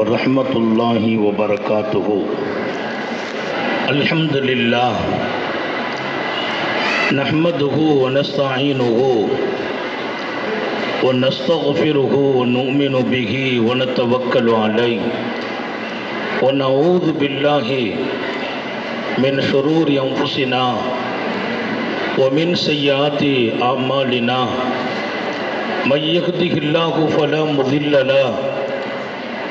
ورحمة الله وبركاته. الحمد لله نحمده ونستعينه ونستغفره ونؤمن به ونتوكل عليه ونعوذ بالله من شرور أنفسنا ومن سيئات أعمالنا. من يهده الله فلا مضل له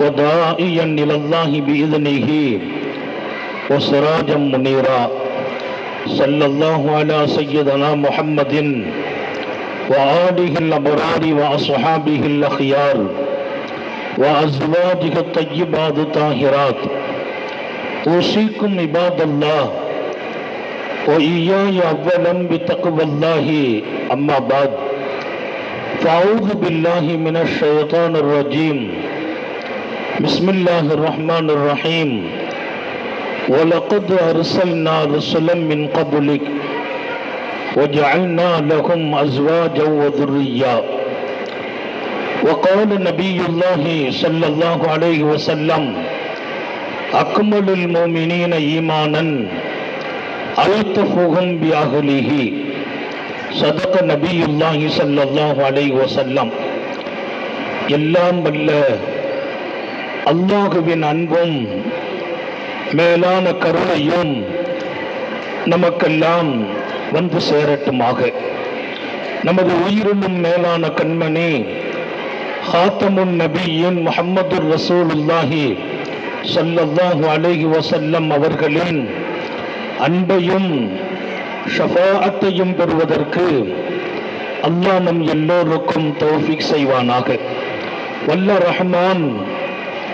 وداعيا إلى الله بإذنه وسراجا منيرا صلى الله على سيدنا محمد وآله الأبرار وأصحابه الأخيار وأزواجه الطيبات الطاهرات أوصيكم عباد الله وإياي أولا بتقوى الله أما بعد فأعوذ بالله من الشيطان الرجيم بسم الله الرحمن الرحيم ولقد أرسلنا رسلا من قبلك وجعلنا لهم أزواجا وذريا وقال نبي الله صلى الله عليه وسلم أكمل المؤمنين إيمانا ألطفهم بأهله صدق نبي الله صلى الله عليه وسلم எல்லாம் வல்ல அல்லாஹுவின் அன்பும் மேலான கருணையும் நமக்கெல்லாம் வந்து சேரட்டுமாக. நமது உயிரினும் மேலான கண்மணி ஹாத்தமுன் நபியின் முஹம்மது ரசூலுல்லாஹி ஸல்லல்லாஹு அலைஹி வசல்லம் அவர்களின் அன்பையும் ஷஃபாஅத்தையும் பெறுவதற்கு அல்லாஹ் நம் எல்லோருக்கும் தௌஃபீக் செய்வானாக. வல்ல ரஹ்மான்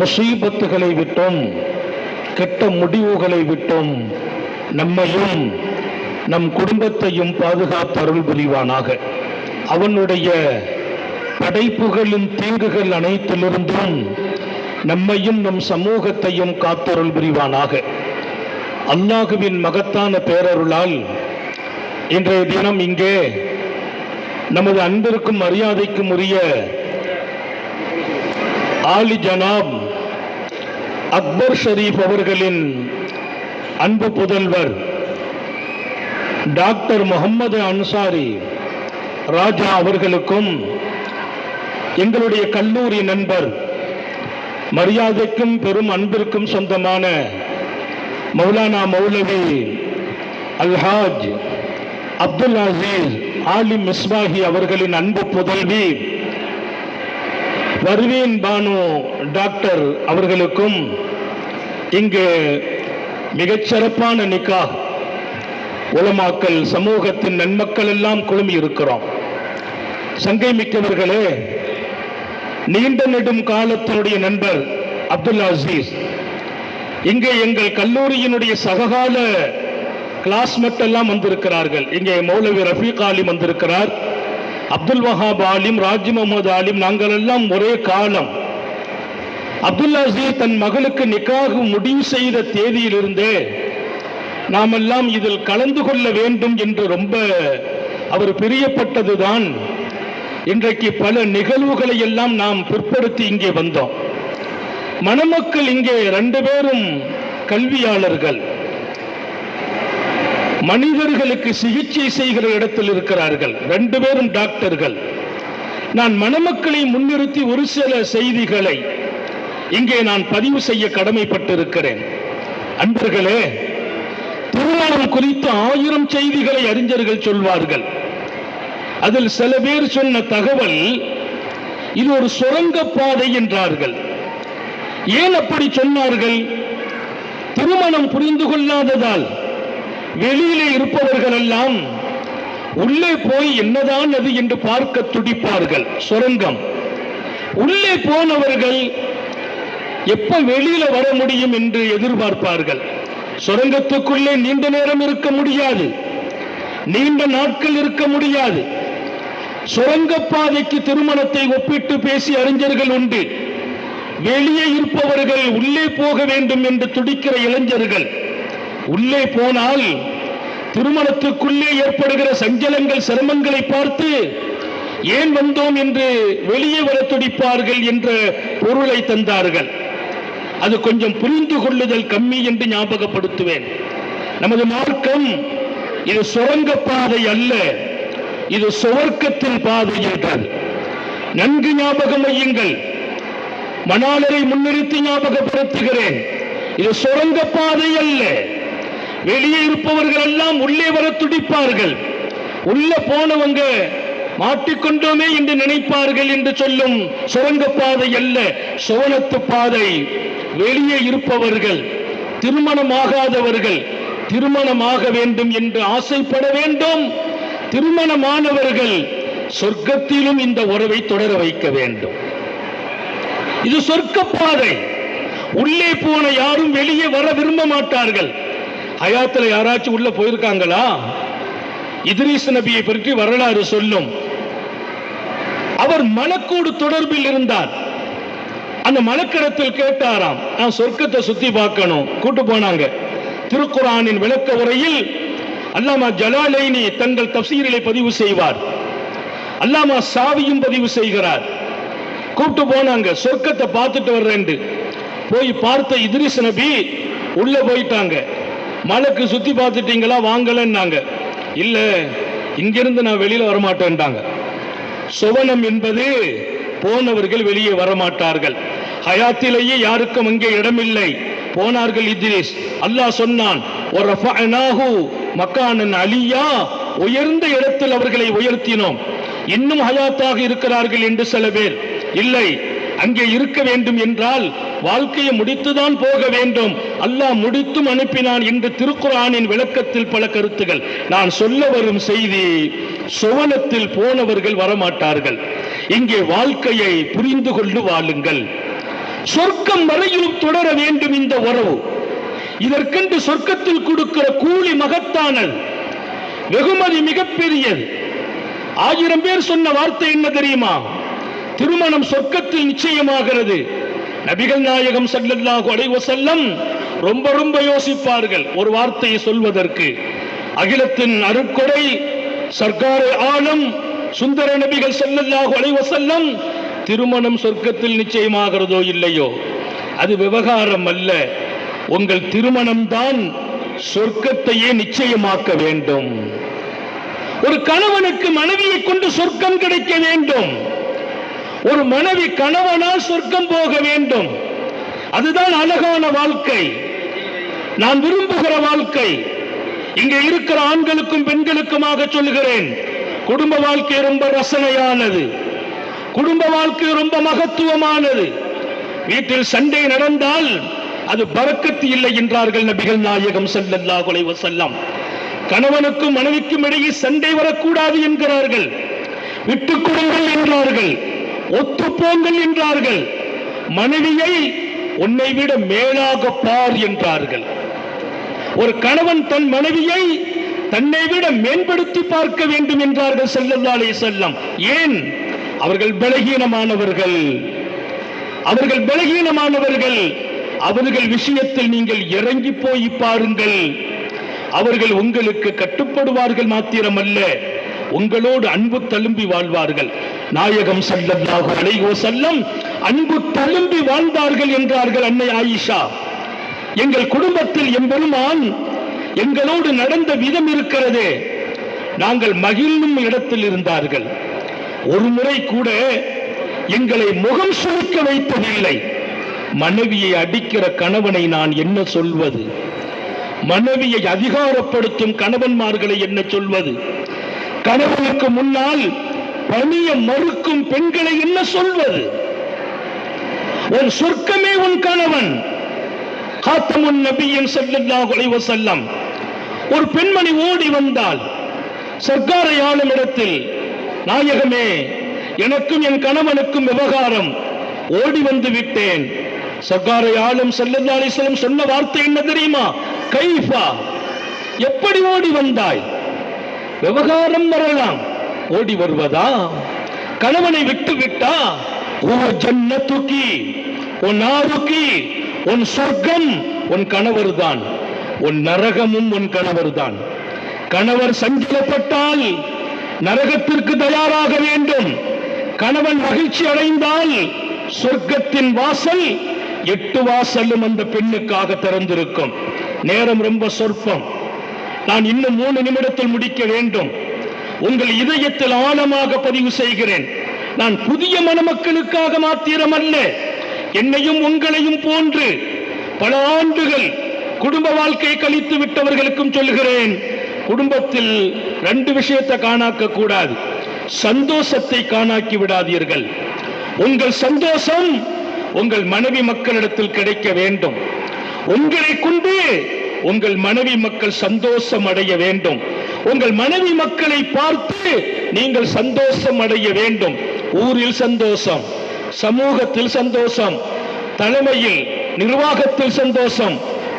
முசீபத்துகளை விட்டும் கெட்ட முடிவுகளை விட்டும். நம்மையும் நம் குடும்பத்தையும் பாதுகாத்தருள் புரிவானாக. அவனுடைய படைப்புகளின் தீங்குகள் அனைத்திலிருந்தும் நம்மையும் நம் சமூகத்தையும் காத்தருள் புரிவானாக. அல்லாஹுவின் மகத்தான பேரருளால் இன்றைய தினம் இங்கே நமது அன்பிற்கும் மரியாதைக்கும் உரிய ஆலி ஜனாப் அக்பர் ஷரீப் அவர்களின் அன்பு புதல்வர் டாக்டர் முகமது அன்சாரி ராஜா அவர்களுக்கும் எங்களுடைய கல்லூரி நண்பர் மரியாதைக்கும் பெரும் அன்பிற்கும் சொந்தமான மௌலானா மௌலவி அல்ஹாஜ் அப்துல் அசீஸ் ஆலிம் மிஸ்பாஹி அவர்களின் அன்பு புதல்வி பர்வீன் பானு டாக்டர் அவர்களுக்கும் இங்கு மிகச்சிறப்பான நிக்கா உலமாக்கல் சமூகத்தின் நன்மக்கள் எல்லாம் குழுமி இருக்கிறோம். சங்கை மிக்கவர்களே நீண்ட நெடும் காலத்தினுடைய நண்பர் அப்துல் அசீஸ் இங்கே எங்கள் கல்லூரியினுடைய சககால கிளாஸ்மேட் எல்லாம் வந்திருக்கிறார்கள். இங்கே மௌலவி ரஃபீக் ஆலிம் வந்திருக்கிறார். அப்துல் வஹாப் ஆலிம் ராஜ் முகமது ஆலிம் நாங்கள் எல்லாம் ஒரே காலம். அப்துல் அசீஸ் தன் மகளுக்கு நிக்காக முடிவு செய்த தேதியிலிருந்தே நாமெல்லாம் இதில் கலந்து கொள்ள வேண்டும் என்று ரொம்ப அவர் பிரியப்பட்டதுதான். இன்றைக்கு பல நிகழ்வுகளை எல்லாம் நாம் பிற்படுத்தி இங்கே வந்தோம். மணமக்கள் இங்கே ரெண்டு பேரும் கல்வியாளர்கள். மனிதர்களுக்கு சிகிச்சை செய்கிற இடத்தில் இருக்கிறார்கள். ரெண்டு பேரும் டாக்டர்கள். நான் மணமக்களை முன்னிறுத்தி ஒரு சில செய்திகளை இங்கே நான் பதிவு செய்ய கடமைப்பட்டிருக்கிறேன். அன்பர்களே திருமணம் குறித்து ஆயிரம் செய்திகளை அறிஞர்கள் சொல்வார்கள். அதில் சில பேர் சொன்ன தகவல் இது ஒரு சுரங்க பாதை என்றார்கள். ஏன் அப்படி சொன்னார்கள்? திருமணம் புரிந்து கொள்ளாததால். வெளியிலே இருப்பவர்கள் எல்லாம் உள்ளே போய் என்னதான் அது என்று பார்க்க துடிப்பார்கள். சுரங்கம். உள்ளே போனவர்கள் எப்ப வெளியில வர முடியும் என்று எதிர்பார்ப்பார்கள். சுரங்கத்துக்குள்ளே நீண்ட நேரம் இருக்க முடியாது. நீண்ட நாட்கள் இருக்க முடியாது. சுரங்கப்பாதைக்கு திருமணத்தை ஒப்பிட்டு பேசிய அறிஞர்கள் உண்டு. வெளியே இருப்பவர்கள் உள்ளே போக வேண்டும் என்று துடிக்கிற இளைஞர்கள். உள்ளே போனால் திருமணத்துக்குள்ளே ஏற்படுகிற சஞ்சலங்கள் சிரமங்களை பார்த்து ஏன் வந்தோம் என்று வெளியே வர துடிப்பார்கள் என்ற பொருளை தந்தார்கள். அது கொஞ்சம் புரிந்து கொள்ளுதல் கம்மி என்று ஞாபகப்படுத்துவேன். நமது மார்க்கம் இது சுரங்க பாதை அல்ல இது சுவர்க்கத்தின் பாதை என்றார். நன்கு ஞாபகம் வையுங்கள். மணாலரை முன்னிறுத்தி ஞாபகப்படுத்துகிறேன். இது சுரங்க பாதை அல்ல. வெளியே இருப்பவர்கள் எல்லாம் உள்ளே வர துடிப்பார்கள். உள்ள போனவங்க மாட்டிக்கொண்டோமே என்று நினைப்பார்கள் என்று சொல்லும் சுரங்க பாதை அல்ல சோனத்து பாதை. வெளியே இருப்பவர்கள் திருமணமாகாதவர்கள் திருமணமாக வேண்டும் என்று ஆசைப்பட வேண்டும். திருமணமானவர்கள் சொர்க்கத்திலும் இந்த உறவை தொடர வைக்க வேண்டும். இது சொர்க்க பாதை உள்ளே போன யாரும் வெளியே வர விரும்ப மாட்டார்கள். ஹயாத்துல யாராச்சும் உள்ள போயிருக்காங்களா? இத்ரீஸ் நபியை பற்றி வரலாறு சொல்லும். அவர் மலக்கோடு தொடர்பில் இருந்தார். அந்த மலக்கடத்தில் கேட்டாராம் நான் சொர்க்கத்தை சுத்தி பார்க்கணும். கூட்டு போனாங்க. திருக்குரானின் விளக்க உரையில் அல்லாமா ஜலாலைனி தங்கள் தப்சீரிலே பதிவு செய்வார். அல்லாமா சாவியும் பதிவு செய்கிறார். கூப்பிட்டு போனாங்க சொர்க்கத்தை பார்த்துட்டு வர்றேன் போய் பார்த்த இத்ரிஸ் நபி உள்ள போயிட்டாங்க. மலைக்கு சுத்தி பார்த்துட்டீங்களா? வாங்கலன்னாங்க. இல்ல இங்கிருந்து நான் வெளியில வரமாட்டேன்ட்டாங்க. சுவனம் என்பது போனவர்கள் வெளியே வரமாட்டார்கள். ஹயாத்திலேயே யாருக்கும் அங்கே இடமில்லை. போனார்கள் இத்ரிஸ் அல்லாஹ் சொன்னான் ஒரு மக்கானன் அலியா. உயர்ந்த இடத்தில் அவர்களை உயர்த்தினோம். இன்னும் ஹயாத்தாக இருக்கிறார்கள் என்று சில பேர். இல்லை அங்கே இருக்க வேண்டும் என்றால் வாழ்க்கையை முடித்துதான் போக வேண்டும். அல்லாஹ் முடித்தும் அனுப்பினான் என்று திருக்குறானின் விளக்கத்தில் பல கருத்துகள். நான் சொல்ல வரும் செய்தி சுவனத்தில் போனவர்கள் வரமாட்டார்கள். இங்கே வாழ்க்கையை புரிந்து கொண்டு வாழுங்கள். சொர்க்கம் வரையிலும் தொடர வேண்டும் இந்த உறவு. இதற்கென்று சொர்க்கத்தில் கொடுக்கிற கூலி மகத்தானது வெகுமதி மிகப்பெரியது. ஆயிரம் பேர் சொன்ன வார்த்தை என்ன தெரியுமா? திருமணம் சொர்க்கத்தில் நிச்சயமாகிறது. நபிகள் நாயகம் ஸல்லல்லாஹு அலைஹி வஸல்லம் ரொம்ப ரொம்ப யோசிப்பார்கள். ஒரு வார்த்தையை சொல்வதற்கு. அகிலத்தின் அருட்கொடை சர்க்காரு ஆலம் சுந்தர நபிகள் ஸல்லல்லாஹு அலைஹி வஸல்லம் திருமணம் சொர்க்கத்தில் நிச்சயமாகிறதோ இல்லையோ? அது விவகாரம் அல்ல. உங்கள் திருமணம் தான் சொர்க்கத்தையே நிச்சயமாக்க வேண்டும். ஒரு கணவனுக்கு மனைவியை கொண்டு சொர்க்கம் கிடைக்க வேண்டும். ஒரு மனைவி கணவனால் சொர்க்கம் போக வேண்டும். அதுதான் அழகான வாழ்க்கை. நான் விரும்புகிற வாழ்க்கை. இங்கே இருக்கிற ஆண்களுக்கும் பெண்களுக்குமாக சொல்கிறேன் குடும்ப வாழ்க்கை ரொம்ப ரசனையானது. குடும்ப வாழ்க்கை ரொம்ப மகத்துவமானது. வீட்டில் சண்டை நடந்தால் அது பறக்கத்து இல்லை என்றார்கள் நபிகள் நாயகம் செல்லல்லா அலைஹி வஸல்லம். கணவனுக்கும் மனைவிக்கும் இடையே சண்டை வரக்கூடாது என்கிறார்கள். விட்டுக் கொடுங்கள் என்றார்கள். ஒத்துப்போங்கள் என்றார்கள். மனைவியை உன்னை விட மேலாக பார் என்றார்கள். ஒரு கணவன் தன் மனைவியை தன்னை விட மேம்படுத்தி பார்க்க வேண்டும் என்றார்கள் செல்லல்லாலே செல்லம் ஏன்? அவர்கள் பலகீனமானவர்கள். அவர்கள் பலகீனமானவர்கள். அவர்கள் விஷயத்தில் நீங்கள் இறங்கி போய் பாருங்கள். அவர்கள் உங்களுக்கு கட்டுப்படுவார்கள் மாத்திரமல்ல. உங்களோடு அன்பு தழும்பி வாழ்வார்கள். நாயகம் ஸல்லல்லாஹு அலைஹி வஸல்லம் அன்பு தழும்பி வாழ்ந்தார்கள் என்றார்கள் அன்னை ஆயிஷா. எங்கள் குடும்பத்தில் எம்பெருமான் எங்களோடு நடந்த விதம் இருக்கிறதே. நாங்கள் மகிழும் இடத்தில் இருந்தார்கள். ஒரு முறை கூட எங்களை முகம் சுருக்க வைத்ததில்லை மனைவியை அடிக்கிற கணவனை நான் என்ன சொல்வது? மனைவியை அதிகாரப்படுத்தும் கணவன்மார்களை என்ன சொல்வது? கணவனுக்கு முன்னால் பணிய மறுக்கும் பெண்களை என்ன சொல்வது? ஒரு சொர்க்கமே உன் கணவன். காத்தமுன் நபியின் ஸல்லல்லாஹு அலைஹி செல்லம் ஒரு பெண்மணி ஓடி வந்தால் சர்க்காரை ஆளும் இடத்தில் நாயகமே எனக்கும் என் கணவனுக்கும் விவகாரம். ஓடி வந்து விட்டேன். சர்க்காரை ஆளும் ஸல்லல்லாஹு சொன்ன வார்த்தை என்ன தெரியுமா? கைஃபா. எப்படி ஓடி வந்தாய்? விவகாரம் வரலாம். ஓடி வருவதா? கணவனை விட்டு விட்டா? ஜன்ன ஜன்னத்துக்கி உன் ஆருக்கி உன் சொர்க்கம் உன் கணவர் தான் உன் நரகமும் உன் கணவர் தான் கணவர் சஞ்சலப்பட்டால் நரகத்திற்கு தயாராக வேண்டும். கணவன் மகிழ்ச்சி அடைந்தால் சொர்க்கத்தின் வாசல் எட்டு வாசலும் அந்த பெண்ணுக்காக திறந்திருக்கும். நேரம் ரொம்ப சொற்பம். நான் இன்னும் மூணு நிமிடத்தில் முடிக்க வேண்டும். உங்கள் இதயத்தில் ஆழமாக பதிவு செய்கிறேன். நான் புதிய மணமக்களுக்காக மாத்திரம் அல்ல என்னையும் உங்களையும் போன்று பல ஆண்டுகள் குடும்ப வாழ்க்கை கழித்து விட்டவர்களுக்கும் சொல்கிறேன் குடும்பத்தில் ரெண்டு விஷயத்தை காணாக்க கூடாது சந்தோஷத்தை காணாக்கி விடாதீர்கள். உங்கள் சந்தோஷம் உங்கள் மனைவி மக்களிடத்தில் கிடைக்க வேண்டும். உங்களை கொண்டு உங்கள் மனைவி மக்கள் சந்தோஷம் அடைய வேண்டும். உங்கள் மனைவி மக்களை பார்த்து நீங்கள் சந்தோஷம் அடைய வேண்டும். ஊரில் சந்தோஷம் சமூகத்தில் சந்தோஷம் தலைமையில் நிர்வாகத்தில் சந்தோஷம்.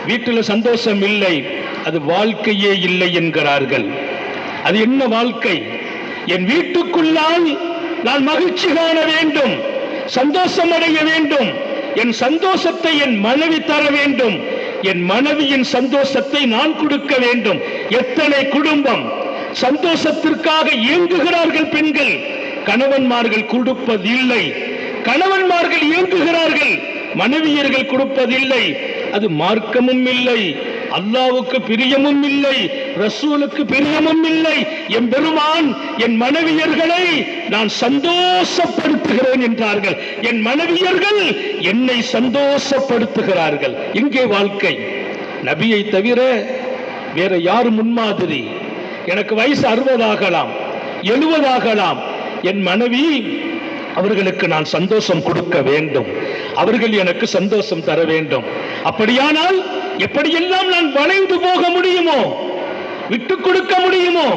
வீட்டில் சந்தோஷம் இல்லை அது வாழ்க்கையே இல்லை என்கிறார்கள். அது என்ன வாழ்க்கை? என் வீட்டுக்குள்ளால் நான் மகிழ்ச்சி காண வேண்டும் சந்தோஷம் அடைய வேண்டும். என் சந்தோஷத்தை என் மனைவி தர வேண்டும். என் மனைவியின் சந்தோஷத்தை நான் கொடுக்க வேண்டும். எத்தனை குடும்பம் சந்தோஷத்திற்காக இயங்குகிறார்கள் பெண்கள். கணவன்மார்கள் கொடுப்பதில்லை. கணவன்மார்கள் இயங்குகிறார்கள். மனைவியர்கள் கொடுப்பதில்லை. அது மார்க்கமும் இல்லை. அல்லாவுக்கு பிரியமும் இல்லை. ரசூலுக்கு பிரியமும் இல்லை. என் பெருமான் என் மனைவியர்களை நான் சந்தோஷப்படுத்துகிறேன் என்றார்கள். என் மனைவியர்கள் என்னை சந்தோஷப்படுத்துகிறார்கள். இங்கே வாழ்க்கை. நபியை தவிர வேற யார் முன்மாதிரி? எனக்கு வயசு அறுபதாகலாம் எழுபதாகலாம். என் மனைவி அவர்களுக்கு நான் சந்தோஷம் கொடுக்க வேண்டும். அவர்கள் எனக்கு சந்தோஷம் தர வேண்டும். அப்படியானால் எப்படியெல்லாம் நான் வளைந்து போக முடியுமோ விட்டு கொடுக்க முடியுமோ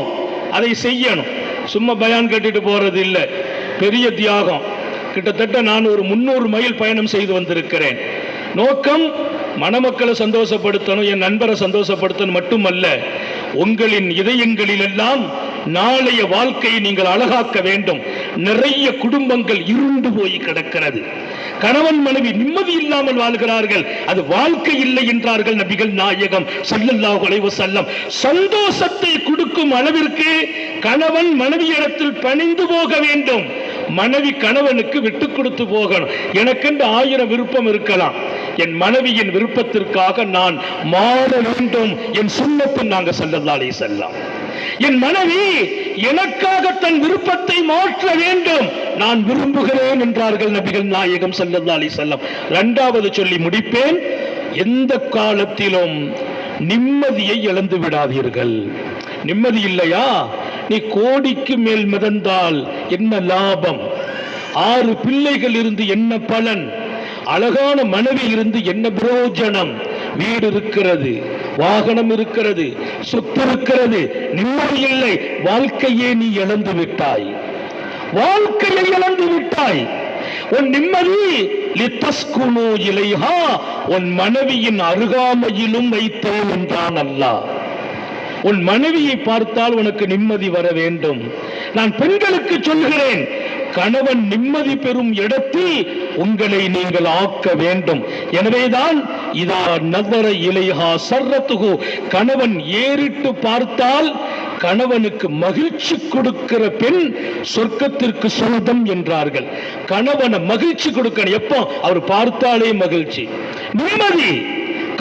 அதை செய்யணும். சும்மா பயான் கட்டிட்டு போறது இல்ல பெரிய தியாகம். கிட்டத்தட்ட நான் ஒரு முன்னூறு மைல் பயணம் செய்து வந்திருக்கிறேன். நோக்கம் மணமக்களை சந்தோஷப்படுத்தணும் என் நண்பரை சந்தோஷப்படுத்தணும் மட்டுமல்ல உங்களின் இதயங்களில் எல்லாம் நாளைய வாழ்க்கையை நீங்கள் அழகாக்க வேண்டும். நிறைய குடும்பங்கள் இருண்டு போய் கிடக்கிறது. கணவன் மனைவி நிம்மதி இல்லாமல் வாழ்கிறார்கள். அது வாழ்க்கை இல்லை என்றார்கள் நபிகள் நாயகம் சல்லல்லா அலைஹி செல்லம் சந்தோஷத்தை கொடுக்கும் அளவிற்கு கணவன் மனைவியிடத்தில் பணிந்து போக வேண்டும். மனைவி கணவனுக்கு விட்டு கொடுத்து போகணும். எனக்கென்று ஆயிரம் விருப்பம் இருக்கலாம். என் மனைவியின் விருப்பத்திற்காக நான் மாற வேண்டும் என் சுண்ணத்தில் நாங்க செல்லல்லாலே செல்லாம் என் மனைவி எனக்காக தன் விருப்பத்தை மாற்ற வேண்டும். நான் விரும்புகிறேன் என்றார்கள் நபிகள் நாயகம் செல்லல்லாலே செல்லம் இரண்டாவது சொல்லி முடிப்பேன். எந்த காலத்திலும் நிம்மதியை இழந்து விடாதீர்கள். நிம்மதி இல்லையா? நீ கோடிக்கு மேல் மிதந்தால் என்ன லாபம்? ஆறு பிள்ளைகள் இருந்து என்ன பலன்? அழகான மனைவி இருந்து என்ன பிரயோஜனம்? வீடு இருக்கிறது வாகனம் இருக்கிறது சொத்து இருக்கிறது நிம்மதி இல்லை. வாழ்க்கையே நீ இழந்து விட்டாய். வாழ்க்கையை இழந்து விட்டாய். உன் நிம்மதி லித்தஸ்குனு இலைஹா உன் மனைவியின் அருகாமையிலும் வைத்தோம் என்றான் அல்லாஹ். உன் மனைவியை பார்த்தால் உனக்கு நிம்மதி வர வேண்டும். நான் பெண்களுக்கு சொல்கிறேன் கணவன் நிம்மதி பெறும் இடத்தில் உங்களை நீங்கள் ஆக்க வேண்டும். எனவேதான் இதா நவர இலைஹா சர்ரத்துகு கணவன் ஏறிட்டு பார்த்தால் கணவனுக்கு மகிழ்ச்சி கொடுக்கிற பெண் சொர்க்கத்திற்கு சொந்தம் என்றார்கள். கணவனை மகிழ்ச்சி கொடுக்கணும். எப்போ? அவர் பார்த்தாலே மகிழ்ச்சி. நிம்மதி.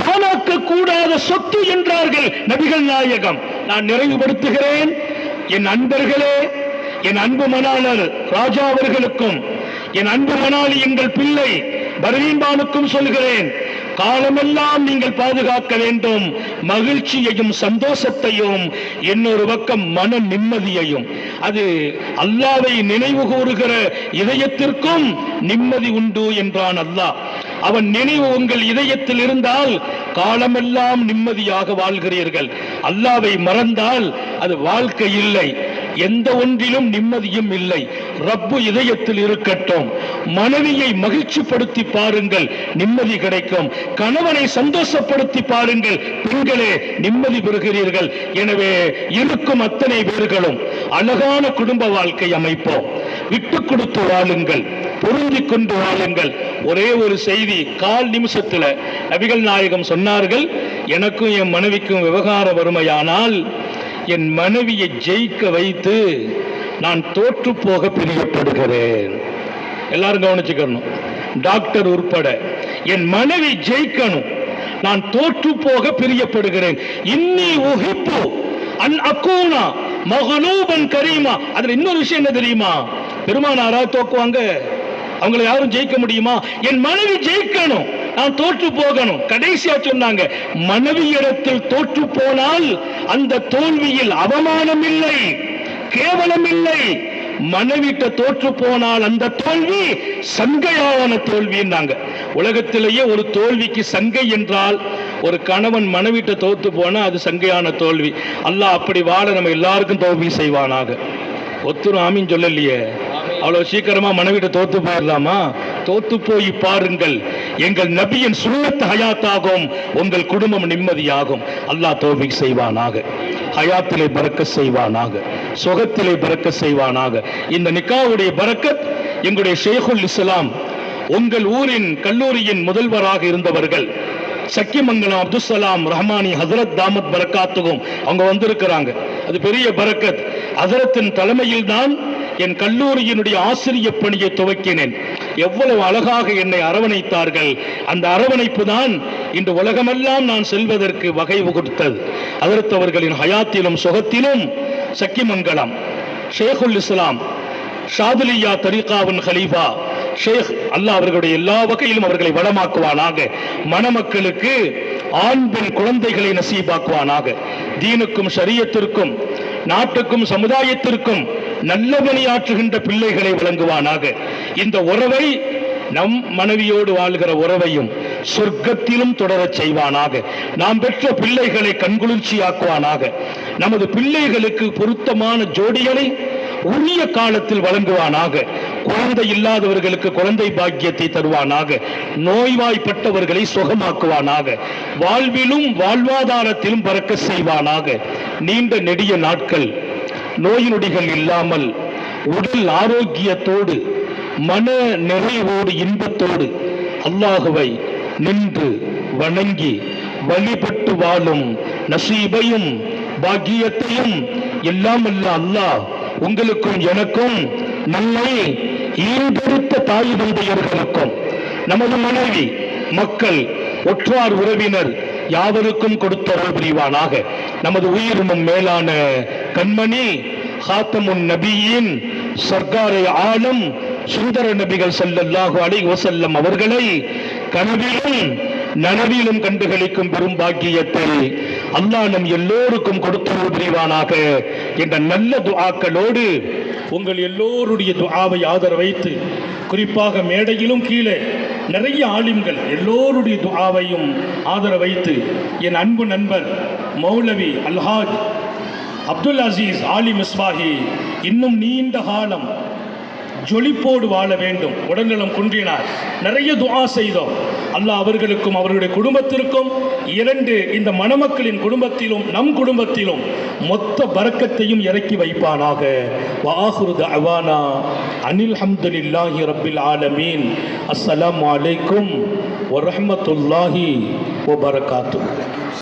காணாக்க கூடாத சொத்து என்றார்கள் நபிகள் நாயகம். நான் நிறைவுபடுத்துகிறேன். என் அன்பர்களே என் அன்பு மணாளர் ராஜா அவர்களுக்கும் என் அன்பு மணாளி எங்கள் பிள்ளை பரவீன்பானுக்கும் சொல்கிறேன். காலமெல்லாம் நீங்கள் பாதுகாக்க வேண்டும். மகிழ்ச்சியையும் சந்தோஷத்தையும் இன்னொரு பக்கம் மன நிம்மதியையும். அது அல்லாவை நினைவு கூறுகிற இதயத்திற்கும் நிம்மதி உண்டு என்றான் அல்லாஹ். அவன் நினைவு உங்கள் இதயத்தில் இருந்தால் காலமெல்லாம் நிம்மதியாக வாழ்கிறீர்கள். அல்லாவை மறந்தால் அது வாழ்க்கை இல்லை. எந்த ஒன்றிலும் நிம்மதியும் இல்லை. ரப்பு இதயத்தில் இருக்கட்டும். மனைவியை மகிழ்ச்சிப்படுத்தி பாருங்கள் நிம்மதி கிடைக்கும். கணவனை சந்தோஷப்படுத்தி பாருங்கள் பெண்களே நிம்மதி பெறுகிறீர்கள். எனவே இருக்கும் அத்தனை பேர்களும் அழகான குடும்ப வாழ்க்கை அமைப்போம். விட்டு கொடுத்து வாழுங்கள் பொருந்தி கொண்டு வாழுங்கள். ஒரே ஒரு செய்தி கால் நிமிஷத்துல நபிகள் நாயகம் சொன்னார்கள் எனக்கும் என் மனைவிக்கும் விவகார வறுமையானால் என் மனைவியை ஜெயிக்க வைத்து நான் தோற்று போக பிரியப்படுகிறேன். எல்லாரும் கவனிச்சுக்கணும். டாக்டர் உட்பட என் மனைவி ஜெயிக்கணும். நான் தோற்று போக பிரியப்படுகிறேன். இன்னி உகிப்பு. அன் அக்கூனா மகனூபன் கரீமா. அதுல இன்னொரு விஷயம் என்ன தெரியுமா? பெருமானாரா தோக்குவாங்க? அவங்கள யாரும் ஜெயிக்க முடியுமா? என் மனைவி ஜெயிக்கணும். நான் தோற்று போகணும். கடைசியா சொன்னாங்க மனைவி இடத்தில் தோற்று போனால் அந்த தோல்வியில் அவமானம் இல்லை கேவலம் இல்லை மனைவிட்ட தோற்று போனால் அந்த தோல்வி சங்கையான தோல்வின்னாங்க. உலகத்திலேயே ஒரு தோல்விக்கு சங்கை என்றால் ஒரு கணவன் மனைவிட்ட தோத்து போனா அது சங்கையான தோல்வி. அல்லாஹ் அப்படி வாழ நம்ம எல்லாருக்கும் தோல்வி செய்வானாக. ஒத்துரும் ஆமின்னு சொல்லலையே. அவ்வளவு சீக்கிரமா மனைவிட்ட தோத்து போயிடலாமா? தோத்து போய் பாருங்கள். எங்கள் நபியின் சுண்ணத்து ஹயாத்தாகும். உங்கள் குடும்பம் நிம்மதியாகும். அல்லாஹ் தோல்வி செய்வானாக. ஹயாத்திலே பறக்க செய்வானாக. சுகத்திலே பறக்க செய்வானாக. இந்த நிக்காவுடைய பறக்கத் எங்களுடைய ஷேகுல் இஸ்லாம் உங்கள் ஊரின் கல்லூரியின் முதல்வராக இருந்தவர்கள் சக்கியமங்கலம் அப்துசலாம் ரஹ்மானி ஹசரத் தாமத் பரக்காத்துகும் அவங்க வந்திருக்கிறாங்க. அது பெரிய பரக்கத் ஹசரத்தின் தலைமையில் தான் என் கல்லூரியினுடைய ஆசிரிய பணியை துவக்கினேன். எவ்வளவு அழகாக என்னை அரவணைத்தார்கள். அந்த அரவணைப்பு தான் இன்று உலகமெல்லாம் நான் செல்வதற்கு வகை வகுத்தது ஹசரத் ஹயாத்திலும் சுகத்திலும் சக்கிமங்கலம். ஷேகுல் இஸ்லாம் ஷாதுலியா தரிகாவின் ஹலீஃபா ஷேக் அல்லாஹ் அவர்களுடைய எல்லா வகையிலும் அவர்களை வளமாக்குவானாக. மணமக்களுக்கு ஆண் பெண் குழந்தைகளை நசீபாக்குவானாக. தீனுக்கும் ஷரியத்திற்கும் நாட்டுக்கும் சமுதாயத்திற்கும் நல்ல பணியாற்றுகின்ற பிள்ளைகளை வழங்குவானாக. இந்த உறவை நம் மனைவியோடு வாழ்கிற உறவையும் சொர்க்கத்திலும் தொடரச் செய்வானாக. நாம் பெற்ற பிள்ளைகளை கண்குளிர்ச்சியாக்குவானாக. நமது பிள்ளைகளுக்கு பொருத்தமான ஜோடிகளை உரிய காலத்தில் வழங்குவானாக. குழந்தை இல்லாதவர்களுக்கு குழந்தை பாக்கியத்தை தருவானாக. நோய்வாய்ப்பட்டவர்களை சுகமாக்குவானாக. வாழ்விலும் வாழ்வாதாரத்திலும் பறக்க செய்வானாக. நீண்ட நெடிய நாட்கள் நோய் நொடிகள் இல்லாமல் உடல் ஆரோக்கியத்தோடு மன நிறைவோடு இன்பத்தோடு அல்லாஹுவை நின்று வணங்கி வழிபட்டு வாழும் நசீபையும் பாக்கியத்தையும் எல்லாம் அல்ல அல்லாஹ் உங்களுக்கும் எனக்கும் நம்மை ஈண்டெடுத்த தாய் தந்தையர்களுக்கும் நமது மனைவி மக்கள் ஒற்றார் உறவினர் யாவருக்கும் கொடுத்த புரிவானாக. நமது உயிரினும் மேலான கண்மணி ஹாத்தமுன் நபியின் சர்க்காரை ஆலம் சுந்தர நபிகள் செல்லல்லாஹு அலை வசல்லம் அவர்களை கனவிலும் நனவிலும் கண்டுகளிக்கும் பெரும் பாக்கியத்தை அல்லாஹ் நம் எல்லோருக்கும் கொடுத்து புரிவானாக என்ற நல்ல துஆக்களோடு உங்கள் எல்லோருடைய துஆவை ஆதரவு வைத்து குறிப்பாக மேடையிலும் கீழே நிறைய ஆலிம்கள் எல்லோருடைய துஆவையும் ஆதரவு வைத்து என் அன்பு நண்பர் மௌலவி அல்ஹாஜ் அப்துல் அசீஸ் ஆலி மிஸ்வாஹி இன்னும் நீண்ட காலம் ஜொலிப்போடு வாழ வேண்டும். உடல்நலம் குன்றினார். நிறைய துவா செய்தோம். அல்லாஹ் அவர்களுக்கும் அவர்களுடைய குடும்பத்திற்கும் இரண்டு இந்த மணமக்களின் குடும்பத்திலும் நம் குடும்பத்திலும் மொத்த பறக்கத்தையும் இறக்கி வைப்பானாக. வாஹுருது அவானா அனில் ஹம்துலில்லாஹி ரப்பில் ஆலமீன். அஸ்ஸலாம் அலைக்கும் வரஹ்மத்துல்லாஹி வபரகாத்துஹு